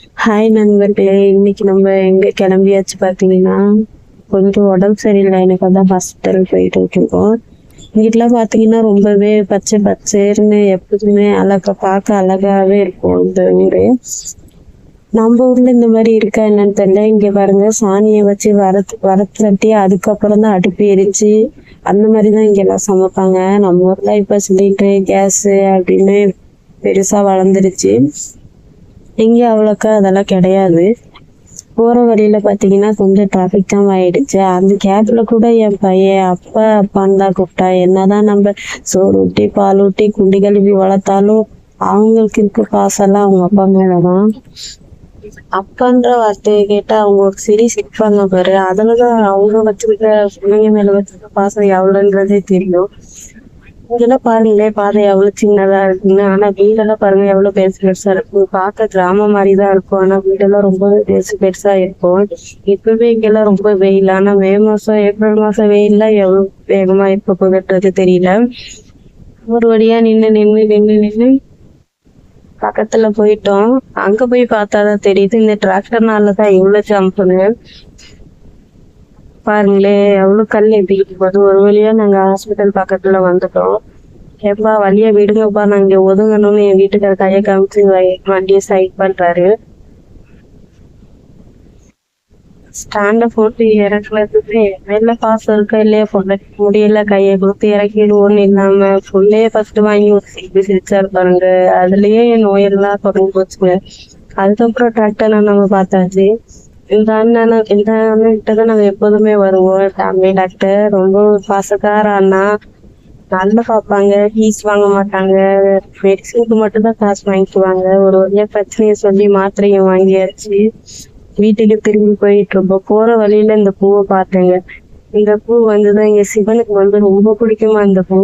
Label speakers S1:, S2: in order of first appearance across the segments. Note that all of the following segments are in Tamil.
S1: ஹாய் நண்பர்களே இன்னைக்கு நம்ம எங்க கிளம்பியாச்சு பார்த்தீங்கன்னா கொஞ்சம் உடம்பு சரியில்லை. எனக்கு அதான் ஹாஸ்பிட்டல் போயிட்டு இருக்கோம் இங்கிட்டலாம் பார்த்தீங்கன்னா ரொம்பவே பச்சை பச்சைன்னு எப்போதுமே அழகா பார்க்க அழகாவே இருக்கும் இந்த ஊரு. நம்ம ஊர்ல இந்த மாதிரி இருக்கா என்னன்னு தெரியல. இங்க பாருங்க சாணியை வச்சு வரத்து வரத்துலட்டி அதுக்கப்புறம் தான் அடுப்பு எரிச்சு அந்த மாதிரி தான் இங்க எல்லாம் சமைப்பாங்க. நம்ம ஊர்ல இப்ப சிலிண்டரு கேஸ் அப்படின்னு பெருசா வளர்ந்துருச்சு. இங்கே அவ்வளோக்கா அதெல்லாம் கிடையாது. போற வழியில பாத்தீங்கன்னா கொஞ்சம் டிராஃபிக் தான் ஆயிடுச்சு. அந்த கேப்பில் கூட என் பையன் அப்பா அப்பான்னு தான் கூப்பிட்டா. என்னதான் நம்ம சோறு ஊட்டி பால் ஊட்டி குண்டி கழுவி வளர்த்தாலும் அவங்களுக்கு இருக்க பாசெல்லாம் அவங்க அப்பா மேலதான். அப்பான்ற வார்த்தையை கேட்டா அவங்களுக்கு சரி சிரிப்பாங்க பாரு. அதுலதான் அவங்க வச்சிருக்க பிள்ளைங்க மேல வச்சிருக்க பாசம் எவ்வளவுன்றதே தெரியும். இதெல்லாம் பாருங்களேன் பாதை எவ்வளவு சின்னதா இருக்குங்க ஆனா வீடெல்லாம் பாருங்க எவ்வளவு பெருசு பெருசா இருக்கும் பார்க்க கிராமம் மாதிரி தான் இருக்கும். ஆனா வீடெல்லாம் ரொம்ப பெருசு பெருசா இருக்கும். இப்பவே இங்கெல்லாம் ரொம்ப வெயில். ஆனா மே மாசம் ஏப்ரல் மாசம் வெயில்ல எவ்வளவு வேகமா இப்ப போகுதுன்றது தெரியல. ஒரு வழியா நின்னு நின்னு நின்னு நின்னு பக்கத்துல போயிட்டோம். அங்க போய் பார்த்தாதான் தெரியுது இந்த டிராக்டர்னாலதான் இவ்வளவு ஜம்புன்னு பாருங்களே அவ்வளவு கல் எப்படி போகுது ஒரு வழியா நாங்க ஹாஸ்பிட்டல் பக்கத்துல வந்துட்டோம். ஏப்பா வழிய விடுங்கப்பா நாங்க ஒதுங்கணும்னு என் வீட்டுக்கார கையை காமிச்சு வண்டியை சைட் பண்றாரு. ஸ்டாண்ட போட்டு இறக்குறதுக்கு வெளில பாசம் இருக்கா இல்லையா பொண்ணு முடியல கையை கொடுத்து இறக்கிடுவோன்னு இல்லாம ஃபுல்லே ஃபர்ஸ்ட் வாங்கி ஒரு சிரிப்பு சிரிச்சாரு பாருங்க. அதுலயே நோயெல்லாம் தொடங்கி போச்சுங்க. அதுக்கப்புறம் டிராக்டர் நம்ம பார்த்தாச்சு. இந்த அண்ணன் இந்த அண்ணன் கிட்ட தான் நாங்க எப்போதுமே வருவோம். ஃபேமிலி டாக்டர் ரொம்ப பாசக்கார அண்ணா. நல்லா பார்ப்பாங்க. ஃபீஸ் வாங்க மாட்டாங்க. மெடிசனுக்கு மட்டும்தான் காசு வாங்கிக்குவாங்க. ஒரு வழியா பிரச்சனையை சொல்லி மாத்திரையும் வாங்கியாச்சு வீட்டுக்கு திரும்பி போயிட்டு இருப்போம். போற வழியில இந்த பூவை பார்த்தேங்க. இந்த பூ வந்துதான் இங்க சிவனுக்கு வந்து ரொம்ப பிடிக்குமா இந்த பூ?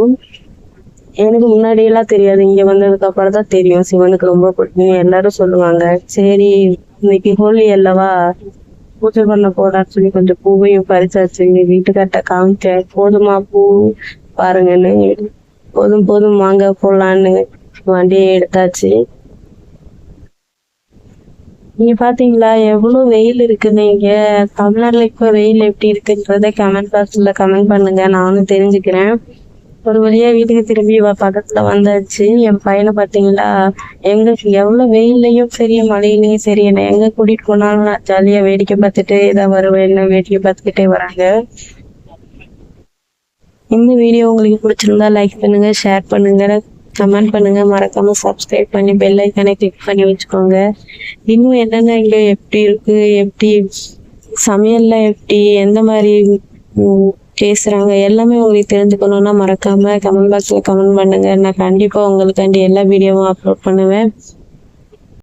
S1: எனக்கு முன்னாடி எல்லாம் தெரியாது. இங்க வந்ததுக்கு அப்புறம் தான் தெரியும். சிவனுக்கு ரொம்ப பிடிக்கும். எல்லாரும் சொல்லுவாங்க சரி இன்னைக்கு ஹோலி அல்லவா? பூஜை பண்ண போறான்னு சொல்லி கொஞ்சம் பூவையும் பறிச்சாச்சு. எங்க வீட்டுக்கார்ட்ட காமிச்சேன் போதுமா பூ? பாருங்கன்னு போதும் போதும் வாங்க போடலான்னு வண்டியை எடுத்தாச்சு. நீங்க பாத்தீங்களா எவ்வளவு வெயில் இருக்குது இங்க? தமிழ்நாட்டுல இப்ப வெயில் எப்படி இருக்குன்றத கமெண்ட் பாக்ஸ்ல கமெண்ட் பண்ணுங்க. நானும் தெரிஞ்சுக்கிறேன். ஒரு வழியா வீட்டுக்கு திரும்பி பக்கத்தில் பக்கத்துல வந்தாச்சு. என் பையனை பாத்தீங்களா? எங்க எவ்வளவு வெயில்லையும் சரி மழையிலையும் சரி என்ன எங்க கூட்டிட்டு போனாலும் நான் ஜாலியா வேடிக்கை பார்த்துட்டு இதான் வருவேன் வேடிக்கை பார்த்துக்கிட்டே வராங்க. இந்த வீடியோ உங்களுக்கு பிடிச்சிருந்தா லைக் பண்ணுங்க ஷேர் பண்ணுங்க கமெண்ட் பண்ணுங்க. மறக்காம சப்ஸ்கிரைப் பண்ணி பெல் ஐக்கானை கிளிக் பண்ணி வச்சுக்கோங்க. இன்னும் என்னென்ன இங்கே எப்படி இருக்கு எப்படி சமையல்ல எப்படி எந்த மாதிரி பேசுறாங்க. எல்லாமே உங்களுக்கு தெரிஞ்சுக்கணும்னா மறக்காம கமெண்ட் பாக்ஸ்ல கமெண்ட் பண்ணுங்க. நான் கண்டிப்பா உங்களுக்காண்டி எல்லா வீடியோவும் அப்லோட் பண்ணுவேன்.